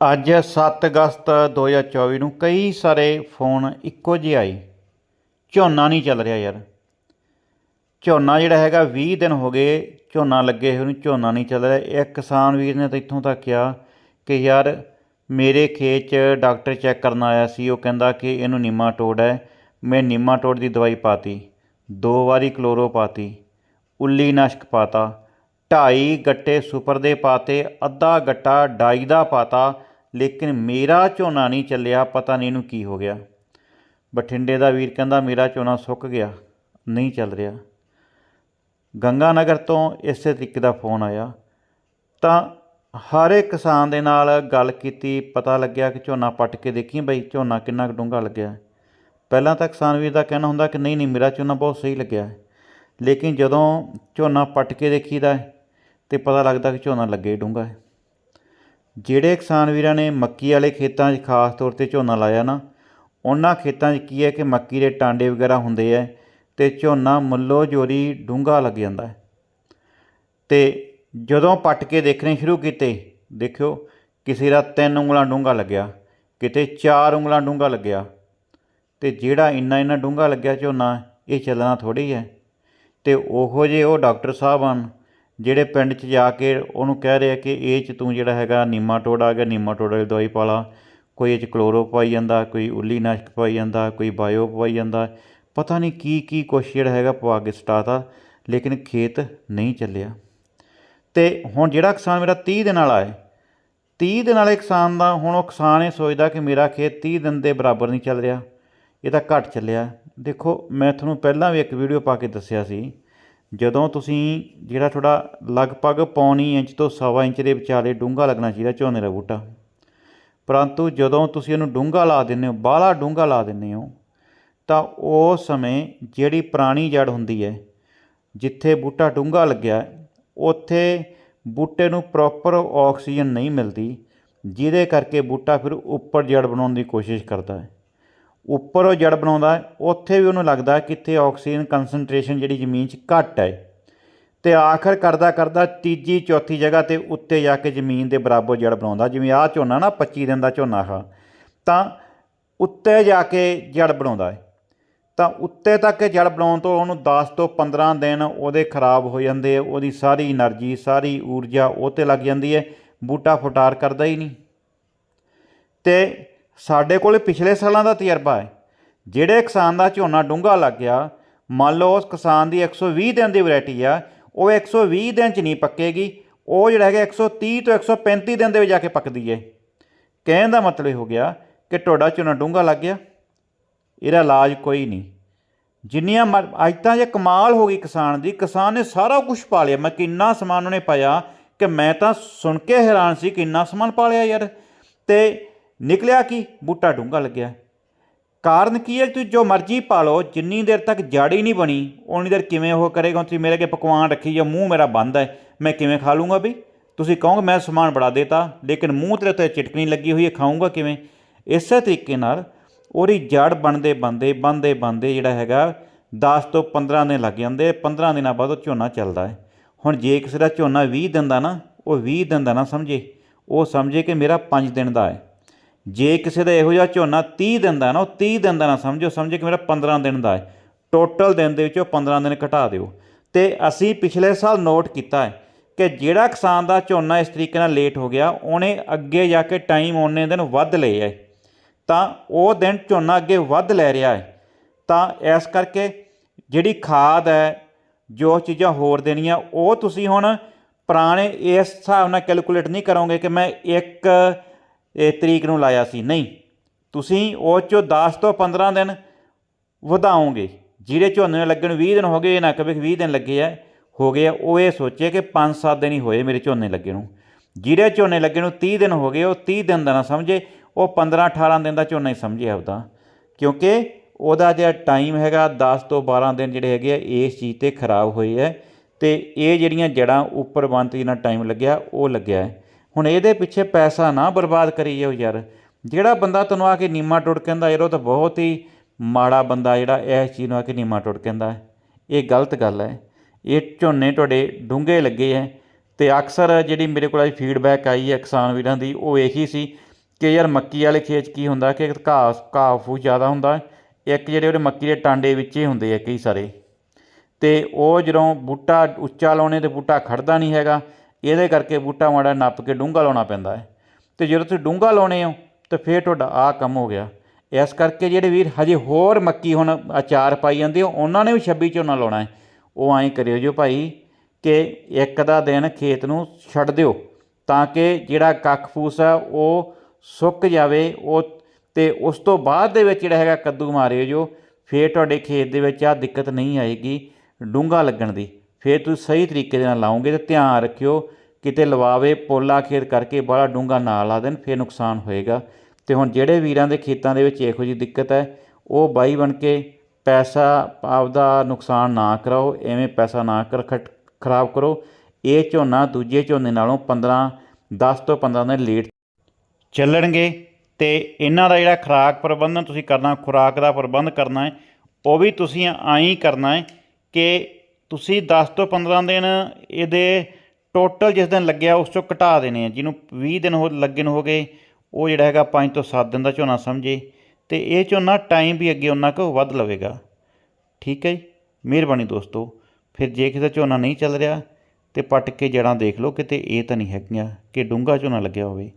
ਅੱਜ 7 ਅਗਸਤ 2024 ਨੂੰ ਕਈ ਸਾਰੇ ਫੋਨ ਇੱਕੋ ਜਿਹੇ ਆਏ। ਝੋਨਾ ਨਹੀਂ ਚੱਲ ਰਿਹਾ ਯਾਰ। ਝੋਨਾ ਜਿਹੜਾ ਹੈਗਾ 20 ਦਿਨ ਹੋ ਗਏ ਝੋਨਾ ਲੱਗੇ ਹੋਏ ਨੂੰ, ਝੋਨਾ ਨਹੀਂ ਚੱਲ ਰਿਹਾ। ਇੱਕ ਕਿਸਾਨ ਵੀਰ ਨੇ ਤਾਂ ਇੱਥੋਂ ਤੱਕ ਕਿਹਾ ਕਿ ਯਾਰ ਮੇਰੇ ਖੇਤ 'ਚ ਡਾਕਟਰ ਚੈੱਕ ਕਰਨ ਆਇਆ ਸੀ, ਉਹ ਕਹਿੰਦਾ ਕਿ ਇਹਨੂੰ ਨੀਮਾਟੋਡ ਹੈ। ਮੈਂ ਨੀਮਾਟੋਡ ਦੀ ਦਵਾਈ ਪਾਤੀ, ਦੋ ਵਾਰੀ ਕਲੋਰੋ ਪਾਤੀ, ਉੱਲੀ ਨਾਸ਼ਕ ਪਾਤਾ। ਢਾਈ ਗੱਟੇ ਸੁਪਰ ਦੇ ਪਾਤੇ, ਅੱਧਾ ਗੱਟਾ ਡਾਈ ਦਾ ਪਾਤਾ, ਲੇਕਿਨ ਮੇਰਾ ਝੋਨਾ ਨਹੀਂ ਚੱਲਿਆ, ਪਤਾ ਨਹੀਂ ਇਹਨੂੰ ਕੀ ਹੋ ਗਿਆ। ਬਠਿੰਡੇ ਦਾ ਵੀਰ ਕਹਿੰਦਾ, ਮੇਰਾ ਝੋਨਾ ਸੁੱਕ ਗਿਆ, ਨਹੀਂ ਚੱਲ ਰਿਹਾ। ਗੰਗਾ ਨਗਰ ਤੋਂ ਇਸੇ ਤਰੀਕੇ ਦਾ ਫੋਨ ਆਇਆ। ਤਾਂ ਹਰ ਇੱਕ ਕਿਸਾਨ ਦੇ ਨਾਲ ਗੱਲ ਕੀਤੀ, ਪਤਾ ਲੱਗਿਆ ਕਿ ਝੋਨਾ ਪੱਟ ਕੇ ਦੇਖੀ ਬਈ, ਝੋਨਾ ਕਿੰਨਾ ਕੁ ਡੂੰਘਾ ਲੱਗਿਆ। ਪਹਿਲਾਂ ਤਾਂ ਕਿਸਾਨ ਵੀਰ ਦਾ ਕਹਿਣਾ ਹੁੰਦਾ ਕਿ ਨਹੀਂ ਨਹੀਂ, ਮੇਰਾ ਝੋਨਾ ਬਹੁਤ ਸਹੀ ਲੱਗਿਆ। ਲੇਕਿਨ ਜਦੋਂ ਝੋਨਾ ਪੱਟ ਕੇ ਦੇਖੀਦਾ ਹੈ ਤੇ ਪਤਾ ਲੱਗਦਾ ਕਿ ਝੋਨਾ ਲੱਗੇ ਹੀ ਡੂੰਘਾ ਹੈ। ਜਿਹੜੇ ਕਿਸਾਨ ਵੀਰਾਂ ਨੇ ਮੱਕੀ ਵਾਲੇ ਖੇਤਾਂ 'ਚ ਖਾਸ ਤੌਰ ਤੇ ਝੋਨਾ ਲਾਇਆ ਨਾ, ਉਹਨਾਂ ਖੇਤਾਂ 'ਚ ਕੀ ਹੈ ਕਿ ਮੱਕੀ ਦੇ ਟਾਂਡੇ ਵਗੈਰਾ ਹੁੰਦੇ ਹੈ ਤੇ ਝੋਨਾ ਮੁੱਲੋ ਜੋਰੀ ਡੂੰਘਾ ਲੱਗ ਜਾਂਦਾ ਹੈ। ਤੇ ਜਦੋਂ ਪੱਟ ਕੇ ਦੇਖਣੇ ਸ਼ੁਰੂ ਕੀਤੇ, ਦੇਖਿਓ ਕਿਸੇ ਦਾ ਤਿੰਨ ਉਂਗਲਾਂ ਡੂੰਘਾ ਲੱਗਿਆ, ਕਿਤੇ ਚਾਰ ਉਂਗਲਾਂ ਡੂੰਘਾ ਲੱਗਿਆ, ਤੇ ਜਿਹੜਾ ਇੰਨਾ ਇੰਨਾ ਡੂੰਘਾ ਲੱਗਿਆ ਝੋਨਾ, ਇਹ ਚੱਲਣਾ ਥੋੜੀ ਹੈ। ਤੇ ਉਹੋ ਜੇ ਉਹ ਡਾਕਟਰ ਸਾਹਿਬ ਹਨ ਜਿਹੜੇ ਪਿੰਡ 'ਚ ਜਾ ਕੇ ਉਹਨੂੰ ਕਹਿ ਰਿਹਾ ਕਿ ਇਹ 'ਚ ਤੂੰ ਜਿਹੜਾ ਹੈਗਾ ਨੀਮਾਟੋਡ ਆ ਗਿਆ ਨੀਮਾਟੋਡ ਵਾਲੀ ਦਵਾਈ ਪਾ ਲਾ। ਕੋਈ ਇਹ 'ਚ ਕਲੋਰੋ ਪਾਈ ਜਾਂਦਾ, ਕੋਈ ਉੱਲੀ ਨਾਸ਼ਕ ਪਾਈ ਜਾਂਦਾ, ਕੋਈ ਬਾਇਓ ਪਵਾਈ ਜਾਂਦਾ। ਪਤਾ ਨਹੀਂ ਕੀ ਕੀ ਕੁਛ ਜਿਹੜਾ ਹੈਗਾ ਪਵਾ ਕੇ ਸਟਾਤਾ ਲੇਕਿਨ ਖੇਤ ਨਹੀਂ ਚੱਲਿਆ। ਤੇ ਹੁਣ ਜਿਹੜਾ ਕਿਸਾਨ ਮੇਰਾ 30 ਦਿਨ ਵਾਲਾ ਹੈ 30 ਦਿਨ ਵਾਲੇ ਕਿਸਾਨ ਦਾ ਹੁਣ ਉਹ ਕਿਸਾਨ ਇਹ ਸੋਚਦਾ ਕਿ ਮੇਰਾ ਖੇਤ 30 ਦਿਨ ਦੇ ਬਰਾਬਰ ਨਹੀਂ ਚੱਲ ਰਿਹਾ, ਇਹ ਤਾਂ ਘੱਟ ਚੱਲਿਆ। ਦੇਖੋ, ਮੈਂ ਤੁਹਾਨੂੰ ਪਹਿਲਾਂ ਵੀ ਇੱਕ ਵੀਡੀਓ ਪਾ ਕੇ ਦੱਸਿਆ ਸੀ ਜਦੋਂ ਤੁਸੀਂ ਜਿਹੜਾ ਥੋੜਾ ਲਗਭਗ ਪੌਣੀ ਇੰਚ ਤੋਂ ਸਵਾ ਇੰਚ ਦੇ ਵਿਚਾਲੇ ਡੂੰਘਾ ਲੱਗਣਾ ਚਾਹੀਦਾ, ਝੋਨੇ ਦਾ ਬੂਟਾ। ਪਰੰਤੂ ਜਦੋਂ ਤੁਸੀਂ ਇਹਨੂੰ ਡੂੰਘਾ ਲਾ ਦਿੰਦੇ ਹੋ, ਬਾਹਲਾ ਡੂੰਘਾ ਲਾ ਦਿੰਦੇ ਹੋ, ਤਾਂ ਉਸ ਸਮੇਂ ਜਿਹੜੀ ਪੁਰਾਣੀ ਜੜ ਹੁੰਦੀ ਹੈ, ਜਿੱਥੇ ਬੂਟਾ ਡੂੰਘਾ ਲੱਗਿਆ, ਉੱਥੇ ਬੂਟੇ ਨੂੰ ਪ੍ਰੋਪਰ ਆਕਸੀਜਨ ਨਹੀਂ ਮਿਲਦੀ, ਜਿਹਦੇ ਕਰਕੇ ਬੂਟਾ ਫਿਰ ਉੱਪਰ ਜੜ ਬਣਾਉਣ ਦੀ ਕੋਸ਼ਿਸ਼ ਕਰਦਾ ਹੈ। ਉੱਪਰ ਉਹ ਜੜ ਬਣਾਉਂਦਾ ਉੱਥੇ ਵੀ ਉਹਨੂੰ ਲੱਗਦਾ ਕਿ ਇੱਥੇ ਆਕਸੀਜਨ ਕਨਸੈਂਟ੍ਰੇਸ਼ਨ ਜਿਹੜੀ ਜ਼ਮੀਨ 'ਚ ਘੱਟ ਹੈ। ਤੇ ਆਖਰ ਕਰਦਾ ਕਰਦਾ ਤੀਜੀ ਚੌਥੀ ਜਗ੍ਹਾ ਤੇ ਉੱਤੇ ਜਾ ਕੇ ਜ਼ਮੀਨ ਦੇ ਬਰਾਬਰ ਜੜ ਬਣਾਉਂਦਾ, ਜਿਵੇਂ ਆਹ ਝੋਨਾ ਨਾ 25 ਦਿਨ ਦਾ ਝੋਨਾ ਹਾ। ਤਾਂ ਉੱਤੇ ਜਾ ਕੇ ਜੜ ਬਣਾਉਂਦਾ ਹੈ। ਤਾਂ ਉੱਤੇ ਤੱਕ ਜੜ ਬਣਾਉਣ ਤੋਂ ਉਹਨੂੰ 10 ਤੋਂ 15 ਦਿਨ ਉਹਦੇ ਖਰਾਬ ਹੋ ਜਾਂਦੇ ਉਹਦੀ ਸਾਰੀ એનર્ਜੀ ਸਾਰੀ ਊਰਜਾ ਉਹ ਤੇ ਲੱਗ ਜਾਂਦੀ ਹੈ, ਬੂਟਾ ਫੁਟਾਰ ਕਰਦਾ ਹੀ ਨਹੀਂ। ਤੇ ਸਾਡੇ ਕੋਲ ਪਿਛਲੇ ਸਾਲਾਂ ਦਾ ਤਜਰਬਾ ਹੈ। ਜਿਹੜੇ ਕਿਸਾਨ ਦਾ ਝੋਨਾ ਡੂੰਘਾ ਲੱਗ ਗਿਆ, ਮੰਨ ਲਓ ਉਸ ਕਿਸਾਨ ਦੀ 120 ਦਿਨ ਦੀ ਵੈਰਾਈਟੀ ਆ, ਉਹ 120 ਦਿਨ ਚ ਨਹੀਂ ਪੱਕੇਗੀ, ਉਹ ਜਿਹੜਾ ਹੈਗਾ 130 ਤੋਂ 135 ਦਿਨ ਦੇ ਵਿੱਚ ਜਾ ਕੇ ਪੱਕਦੀ ਹੈ ਕਹਿਣ ਦਾ ਮਤਲਬ ਇਹ ਹੋ ਗਿਆ ਕਿ ਤੁਹਾਡਾ ਝੋਨਾ ਡੂੰਘਾ ਲੱਗ ਗਿਆ। ਇਹਦਾ ਇਲਾਜ ਕੋਈ ਨਹੀਂ। ਜਿੰਨੀਆਂ ਮਰ- ਅੱਜ ਤਾਂ ਜੇ ਕਮਾਲ ਹੋ ਗਈ ਕਿਸਾਨ ਦੀ। ਕਿਸਾਨ ਨੇ ਸਾਰਾ ਕੁਝ ਪਾ ਲਿਆ। ਮੈਂ ਕਿੰਨਾ ਸਮਾਨ ਉਹਨੇ ਪਾਇਆ ਕਿ ਮੈਂ ਤਾਂ ਸੁਣ ਕੇ ਹੈਰਾਨ ਸੀ ਕਿ ਇੰਨਾ ਸਮਾਨ ਪਾ ਲਿਆ ਯਾਰ। ਤੇ ਨਿਕਲਿਆ ਕੀ? ਬੂਟਾ ਡੂੰਘਾ ਲੱਗਿਆ। ਕਾਰਨ ਕੀ ਹੈ ਤੁਸੀਂ ਜੋ ਮਰਜ਼ੀ ਪਾ ਲਓ, ਜਿੰਨੀ ਦੇਰ ਤੱਕ ਜੜ ਹੀ ਨਹੀਂ ਬਣੀ ਉਨੀ ਦੇਰ ਕਿਵੇਂ ਉਹ ਕਰੇਗਾ? ਤੁਸੀਂ ਮੇਰੇ ਅੱਗੇ ਪਕਵਾਨ ਰੱਖੀ ਜਾਂ ਮੂੰਹ ਮੇਰਾ ਬੰਦ ਹੈ, ਮੈਂ ਕਿਵੇਂ ਖਾ ਲੂੰਗਾ ਵੀ ਤੁਸੀਂ ਕਹੋਗੇ, ਮੈਂ ਸਮਾਨ ਬੜਾ ਦੇਤਾ, ਲੇਕਿਨ ਮੂੰਹ ਤੇਰੇ ਤੇ ਚਿਟਕਣੀ ਲੱਗੀ ਹੋਈ ਹੈ, ਖਾਊਂਗਾ ਕਿਵੇਂ? ਇਸੇ ਤਰੀਕੇ ਨਾਲ ਉਹਦੀ ਜੜ ਬਣਦੇ ਬੰਦੇ ਬੰਦੇ ਬੰਦੇ ਜਿਹੜਾ ਹੈਗਾ 10 ਤੋਂ 15 ਦਿਨ ਲੱਗ ਜਾਂਦੇ 15 ਦਿਨਾਂ ਬਾਅਦ ਉਹ ਝੋਨਾ ਚੱਲਦਾ ਹੈ। ਹੁਣ ਜੇ ਕਿਸੇ ਦਾ ਝੋਨਾ 20 ਦਿਨ ਦਾ ਨਾ, ਉਹ 20 ਦਿਨ ਦਾ ਨਾ ਸਮਝੇ, ਉਹ ਸਮਝੇ ਕਿ ਮੇਰਾ 5 ਦਿਨ ਦਾ ਹੈ। ਜੇ ਕਿਸੇ ਦਾ ਇਹੋ ਜਿਹਾ ਝੋਨਾ 30 ਦਿਨ ਦਾ ਨਾ, ਉਹ 30 ਦਿਨ ਦਾ ਨਾ ਸਮਝੋ, ਸਮਝੇ ਕਿ ਮੇਰਾ 15 ਦਿਨ ਦਾ ਹੈ। ਟੋਟਲ ਦਿਨ ਦੇ ਵਿੱਚੋਂ 15 ਦਿਨ ਘਟਾ ਦਿਓ। ਤੇ ਅਸੀਂ ਪਿਛਲੇ ਸਾਲ ਨੋਟ ਕੀਤਾ ਹੈ ਕਿ ਜਿਹੜਾ ਕਿਸਾਨ ਦਾ ਝੋਨਾ ਇਸ ਤਰੀਕੇ ਨਾਲ ਲੇਟ ਹੋ ਗਿਆ, ਉਹਨੇ ਅੱਗੇ ਜਾ ਕੇ ਟਾਈਮ ਉਹਨੇ ਦਿਨ ਵੱਧ ਲਏ ਹੈ। ਤਾਂ ਉਹ ਦਿਨ ਝੋਨਾ ਅੱਗੇ ਵੱਧ ਲੈ ਰਿਹਾ ਹੈ। ਤਾਂ ਇਸ ਕਰਕੇ ਜਿਹੜੀ ਖਾਦ ਹੈ, ਜੋ ਚੀਜ਼ਾਂ ਹੋਰ ਦੇਣੀਆਂ, ਉਹ ਤੁਸੀਂ ਹੁਣ ਪੁਰਾਣੇ ਇਸ ਹਿਸਾਬ ਨਾਲ ਕੈਲਕੂਲੇਟ ਨਹੀਂ ਕਰੋਗੇ ਕਿ ਮੈਂ ਇੱਕ ਇਹ ਤਰੀਕ ਨੂੰ ਲਾਇਆ ਸੀ। ਨਹੀਂ, ਤੁਸੀਂ ਉਹ ਚੋਂ 10 ਤੋਂ 15 ਦਿਨ ਵਧਾਓਗੇ। ਜਿਹੜੇ ਝੋਨੇ ਨੂੰ ਲੱਗਣ 20 ਦਿਨ ਹੋ ਗਏ ਨਾ ਕਵੇ 20 ਦਿਨ ਲੱਗੇ ਆ, ਹੋ ਗਏ ਆ। ਉਹ ਇਹ ਸੋਚੇ ਕਿ 5-7 ਦਿਨ ਹੀ ਹੋਏ ਮੇਰੇ ਝੋਨੇ ਲੱਗੇ ਨੂੰ। ਜਿਹੜੇ ਝੋਨੇ ਲੱਗੇ ਨੂੰ 30 ਦਿਨ ਹੋ ਗਏ, ਉਹ 30 ਦਿਨ ਦਾ ਨਾ ਸਮਝੇ, ਉਹ 15-18 ਦਿਨ ਦਾ ਝੋਨਾ ਹੀ ਸਮਝੇ ਆਪਦਾ। ਕਿਉਂਕਿ ਉਹਦਾ ਜਿਹੜਾ ਟਾਈਮ ਹੈਗਾ 10 ਤੋਂ 12 ਦਿਨ ਜਿਹੜੇ ਹੈਗੇ ਆ, ਇਸ ਚੀਜ਼ ਤੇ ਖਰਾਬ ਹੋਏ ਹੈ ਤੇ ਇਹ ਜਿਹੜੀਆਂ ਜੜਾਂ ਉੱਪਰ ਬੰਤ ਜਿੰਨਾ ਟਾਈਮ ਲੱਗਿਆ, ਉਹ ਲੱਗਿਆ ਹੈ। ਹੁਣ ਇਹਦੇ ਪਿੱਛੇ ਪੈਸਾ ਨਾ ਬਰਬਾਦ ਕਰੀ ਜਾਓ ਯਾਰ। ਜਿਹੜਾ ਬੰਦਾ ਤੁਹਾਨੂੰ ਆ ਕੇ ਨੀਮਾ ਟੁੱਟ ਕਹਿੰਦਾ, ਯਾਰ ਉਹ ਤਾਂ ਬਹੁਤ ਹੀ ਮਾੜਾ ਬੰਦਾ ਜਿਹੜਾ ਇਸ ਚੀਜ਼ ਨੂੰ ਆ ਕੇ ਨੀਮਾ ਟੁੱਟ ਕਹਿੰਦਾ। ਇਹ ਗਲਤ ਗੱਲ ਹੈ। ਇਹ ਝੋਨੇ ਤੁਹਾਡੇ ਡੂੰਘੇ ਲੱਗੇ ਹੈ ਤੇ ਅਕਸਰ ਜਿਹੜੀ ਮੇਰੇ ਕੋਲ ਫੀਡਬੈਕ ਆਈ ਹੈ ਕਿਸਾਨ ਵੀਰਾਂ ਦੀ, ਉਹ ਇਹੀ ਸੀ ਕਿ ਯਾਰ ਮੱਕੀ ਵਾਲੇ ਖੇਤ ਕੀ ਹੁੰਦਾ ਕਿ ਘਾਹ ਘਾਹ ਫੂ ਜ਼ਿਆਦਾ ਹੁੰਦਾ, ਇੱਕ ਜਿਹੜੇ ਉਹਦੇ ਮੱਕੀ ਦੇ ਟਾਂਡੇ ਵਿੱਚ ਹੀ ਹੁੰਦੇ ਆ ਕਈ ਸਾਰੇ। ਤੇ ਉਹ ਜਦੋਂ ਬੂਟਾ ਉੱਚਾ ਲਾਉਣੇ ਤੇ ਬੂਟਾ ਖੜਦਾ ਨਹੀਂ ਹੈਗਾ ਇਹਦੇ ਕਰਕੇ ਬੂਟਾ ਮਾੜਾ ਨੱਪ ਕੇ ਡੂੰਘਾ ਲਾਉਣਾ ਪੈਂਦਾ ਹੈ। ਤੇ ਜਦੋਂ ਤੁਸੀਂ ਡੂੰਘਾ ਲਾਉਣੇ ਹੋ, ਤਾਂ ਫਿਰ ਤੁਹਾਡਾ ਆਹ ਕੰਮ ਹੋ ਗਿਆ। ਇਸ ਕਰਕੇ ਜਿਹੜੇ ਵੀਰ ਹਜੇ ਹੋਰ ਮੱਕੀ ਹੁਣ ਅਚਾਰ ਪਾਈ ਜਾਂਦੇ ਹੋ, ਉਹਨਾਂ ਨੇ ਵੀ 26 ਝੋਨਾ ਲਾਉਣਾ ਹੈ। ਉਹ ਐਂ ਕਰਿਓ ਜੋ ਭਾਈ ਕਿ ਇੱਕ ਦਾ ਦਿਨ ਖੇਤ ਨੂੰ ਛੱਡ ਦਿਓ, ਤਾਂ ਕਿ ਜਿਹੜਾ ਕੱਖ ਫੂਸ ਆ, ਉਹ ਸੁੱਕ ਜਾਵੇ, ਉਹ ਤੇ ਉਸ ਤੋਂ ਬਾਅਦ ਦੇ ਵਿੱਚ ਜਿਹੜਾ ਹੈਗਾ ਕੱਦੂ ਮਾਰਿਓ ਜੋ, ਫੇਰ ਤੁਹਾਡੇ ਖੇਤ ਦੇ ਵਿੱਚ ਆ ਦਿੱਕਤ ਨਹੀਂ ਆਏਗੀ ਡੂੰਘਾ ਲੱਗਣ ਦੀ। ਫੇਰ ਤੁਸੀਂ ਸਹੀ ਤਰੀਕੇ ਦੇ ਨਾਲ ਲਾਉਂਗੇ ਤੇ ਧਿਆਨ ਰੱਖਿਓ ਕਿਤੇ ਲਵਾਵੇ, ਪੋਲਾ ਖੇਤ ਕਰਕੇ ਬੜਾ ਡੂੰਘਾ ਨਾ ਲਾ ਦੇਣ, ਫਿਰ ਨੁਕਸਾਨ ਹੋਏਗਾ। ਤੇ ਹੁਣ ਜਿਹੜੇ ਵੀਰਾਂ ਦੇ ਖੇਤਾਂ ਦੇ ਵਿੱਚ ਇਹੋ ਜਿਹੀ ਦਿੱਕਤ ਹੈ, ਉਹ ਬਾਈ ਬਣ ਕੇ ਪੈਸਾ, ਆਪਦਾ ਨੁਕਸਾਨ ਨਾ ਕਰਾਓ, ਐਵੇਂ ਪੈਸਾ ਨਾ ਕਰ ਖਰਾਬ ਕਰੋ। ਇਹ ਝੋਨਾ ਦੂਜੇ ਝੋਨੇ ਨਾਲੋਂ 15 10 ਤੋਂ 15 ਦਿਨ ਲੇਟ ਚੱਲਣਗੇ ਤੇ ਇਹਨਾਂ ਦਾ ਜਿਹੜਾ ਖੁਰਾਕ ਪ੍ਰਬੰਧਨ ਤੁਸੀਂ ਕਰਨਾ, ਖੁਰਾਕ ਦਾ ਪ੍ਰਬੰਧ ਕਰਨਾ ਹੈ, ਉਹ ਵੀ ਤੁਸੀਂ ਐਂ ਕਰਨਾ ਹੈ ਕਿ ਤੁਸੀਂ 10 ਤੋਂ 15 ਦਿਨ ਇਹਦੇ ਟੋਟਲ ਜਿਸ ਦਿਨ ਲੱਗਿਆ ਉਸ ਤੋਂ ਘਟਾ ਦੇਣੇ ਆ। ਜਿਹਨੂੰ 20 ਦਿਨ ਹੋ ਲੱਗੇ ਨੂੰ ਹੋ ਗਏ, ਉਹ ਜਿਹੜਾ ਹੈਗਾ 5 ਤੋਂ 7 ਦਿਨ ਦਾ ਝੋਨਾ ਸਮਝੇ। ਤੇ ਇਹ ਝੋਨਾ ਟਾਈਮ ਵੀ ਅੱਗੇ ਉਹਨਾਂ ਕੁ ਵੱਧ ਲਵੇਗਾ। ਠੀਕ ਹੈ ਜੀ? ਮਿਹਰਬਾਨੀ ਦੋਸਤੋ। ਫਿਰ ਜੇ ਕਿਸੇ ਦਾ ਝੋਨਾ ਨਹੀਂ ਚੱਲ ਰਿਹਾ, ਤੇ ਪੱਟ ਕੇ ਜੜਾਂ ਦੇਖ ਲਓ ਕਿਤੇ ਇਹ ਤਾਂ ਨਹੀਂ ਹੈਗੀਆਂ ਕਿ ਡੂੰਘਾ ਝੋਨਾ ਲੱਗਿਆ ਹੋਵੇ।